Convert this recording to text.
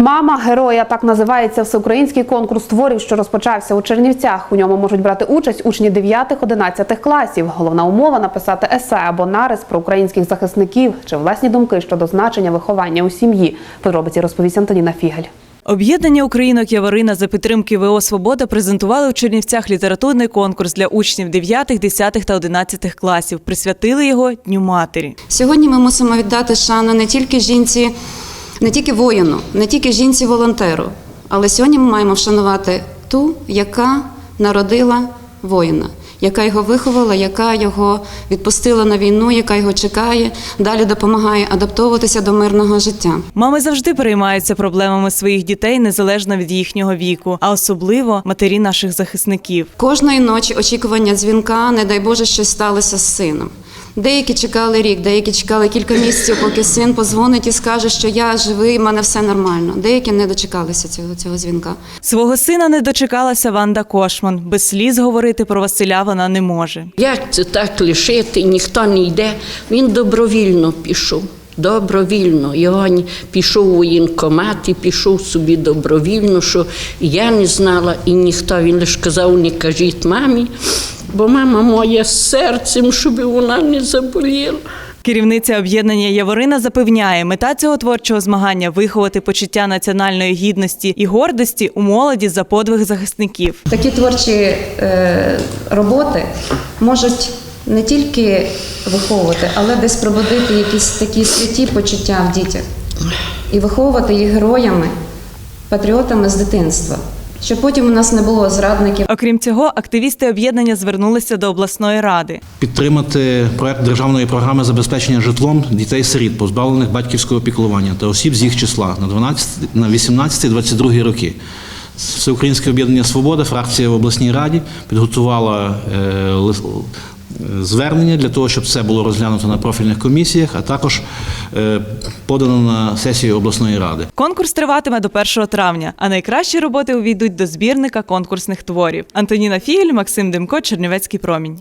Мама героя так називається всеукраїнський конкурс творів, що розпочався у Чернівцях. У ньому можуть брати участь учні 9-11 класів. Головна умова написати есе або нарис про українських захисників чи власні думки щодо значення виховання у сім'ї. Подробиці розповість Антоніна Фігель. Об'єднання українок Яворина за підтримки ВО Свобода презентували у Чернівцях літературний конкурс для учнів 9, 10 та 11 класів. Присвятили його Дню матері. Сьогодні ми мусимо віддати шану не тільки жінці, не тільки воїну, не тільки жінці-волонтеру, але сьогодні ми маємо вшанувати ту, яка народила воїна, яка його виховала, яка його відпустила на війну, яка його чекає, далі допомагає адаптовуватися до мирного життя. Мами завжди переймаються проблемами своїх дітей незалежно від їхнього віку, а особливо матері наших захисників. Кожної ночі очікування дзвінка, не дай Боже, щось сталося з сином. Деякі чекали рік, деякі чекали кілька місяців, поки син позвонить і скаже, що я живий, в мене все нормально. Деякі не дочекалися цього, цього дзвінка. Свого сина не дочекалася Ванда Кошман. Без сліз говорити про Василя вона не може. Як це так лишити, ніхто не йде. Він добровільно пішов. Добровільно. Його пішов у воєнкомат і пішов собі добровільно, що я не знала, і ніхто. Він лише казав, не кажіть мамі, бо мама моя з серцем, щоб вона не заболіла. Керівниця об'єднання Яворина запевняє, мета цього творчого змагання виховати почуття національної гідності і гордості у молоді за подвиг захисників. Такі творчі е, роботи можуть не тільки виховувати, але десь пробудити якісь такі святі почуття в дітях і виховувати їх героями, патріотами з дитинства, щоб потім у нас не було зрадників. Окрім цього, активісти об'єднання звернулися до обласної ради. підтримати проект державної програми забезпечення житлом дітей-сиріт, позбавлених батьківського піклування та осіб з їх числа на 12, на 18-22 роки. Всеукраїнське об'єднання Свобода, фракція в обласній раді підготувала е, лис- звернення для того, щоб це було розглянуто на профільних комісіях, а також е, подано на сесію обласної ради. Конкурс триватиме до 1 травня, а найкращі роботи увійдуть до збірника конкурсних творів. Антоніна Фігель, Максим Демко, Чернівецький промінь.